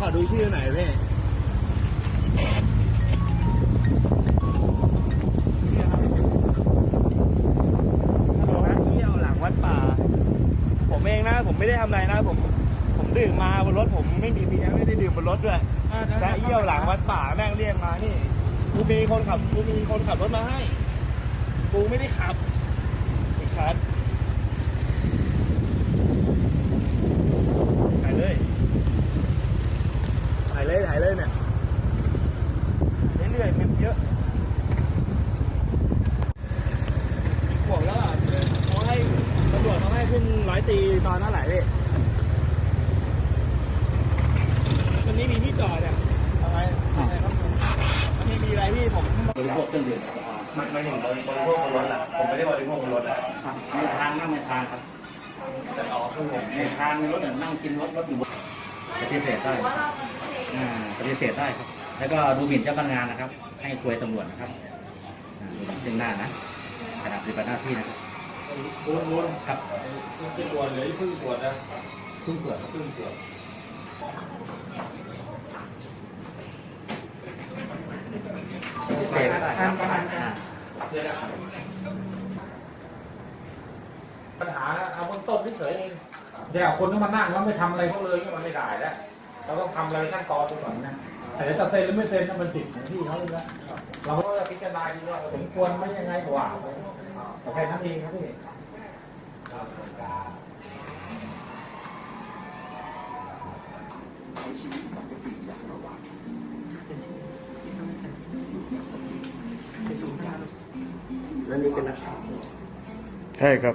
ขอดูชื่อหน่อยพี่นักเที่ยวหลังวัดป่า ผมเองนะ ผมไม่ได้ทำอะไรนะ ผม ผมดื่มมาบนรถ ผมไม่มีเบียร์ไม่ได้ดื่มบนรถด้วยแต่เที่ยวหลังวัดป่าแม่งเรียกมานี่กูมีคนขับกูมีคนขับรถมาให้ กูไม่ได้ขับไอ้คัดถ่ายเลยถ่ายเลยถ่ายเลยเนี่ยเรื่อยๆมันเยอะกี่ขวบแล้วอะเขาให้ตำรวจเขาให้ขึ้นร้อย ตีตอนเท่าไหร่พี่วันนี้มีที่จอดเนี่ยเอาไว้อะไรครับมันมีมีอะไรพี่ผมบริโภคเครื่องดื่มแอลกอฮอล์มันไม่ถึงบริโภคบนรถอะผมไม่ได้บริโภคบนรถอะครับในทางนั่งในทางครับแต่อ๋อคือผมในทางในรถเนี่ยนั่งกินรถรถอยู่บนปฏิเสธได้อ่าปฏิเสธได้ครับ แล้วก็ดูหมิ่นเจ้าพนักงานนะครับ ให้คุยตำรวจนะครับอ่าดูหมิ่นซึ่งหน้านะขณะปฏิบัติหน้าที่นะครับ วนวนครับเพิ่งตรวจเลยเพิ่งตรวจนะเพิ่งเปิดเพิ่งตรวจปฏิเสธได้ครับอ่าปัญหาเอาเบื้องต้นเฉยๆเองเดี๋ยวคนที่มานั่งแล้วไม่ทำอะไรเขาเลยก็มันไม่ได้แล้ว เราต้องทำอะไรขั้นตอนไปก่อนนะแต่จะเซ็นหรือไม่เซ็นนั่นมันสิทธิ์ของที่เขาเลยนะเราก็จะพิจารณาดูว่าสมควรไหมยังไงกว่าไปแต่แค่นั้นเองครับพี่แล้วนี่เป็นนักข่าวใช่ครับ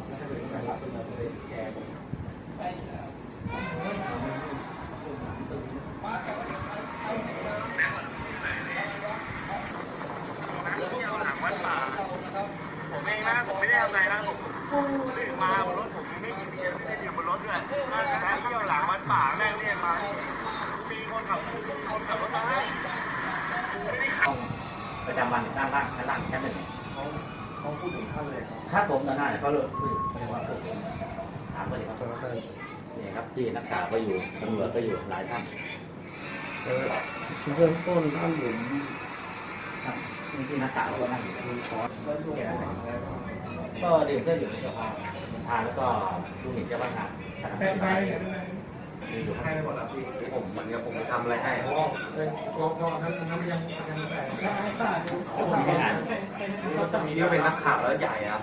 นะผมไม่ได้ทำอะไรนะผมดื่มมาบนรถผมไม่มีเบียร์ไม่ได้ดื่บนรถด้วยแต่เที่ยวหลังวัดป่าแม่งเรียกมามีคนขับคนขับรถมาให้ห้องประจำวันด้านล่างชั้นล่างชั้นหนึ่งเขาเขาพูดถึงท่านเลยถ้าผมด้านหน้นเขาเลยคุยไม่ว่าผมถามไปเลยครับนี่ครับที่นักข่าวก็อยู่ตำรวจก็อยู่หลายท่านเริ่มต้นท่านผมครับ ที่นักข่าวก็นั่งอยู่ที่คอร์สก็ดื่มเพื่ออยู่ในสภาทานแล้วก็ดูหมิ่นเจ้าพนักงานขณะปฏิบัติหน้าที่มีอยู่ให้ไปหมดแล้วพี่ผมมันเนี่ยผมไปทำอะไรให้ก็ก็ก็นั้นนั้นยังยังแต่มีไม่นานมีที่เป็นนักข่าวแล้วใหญ่อะ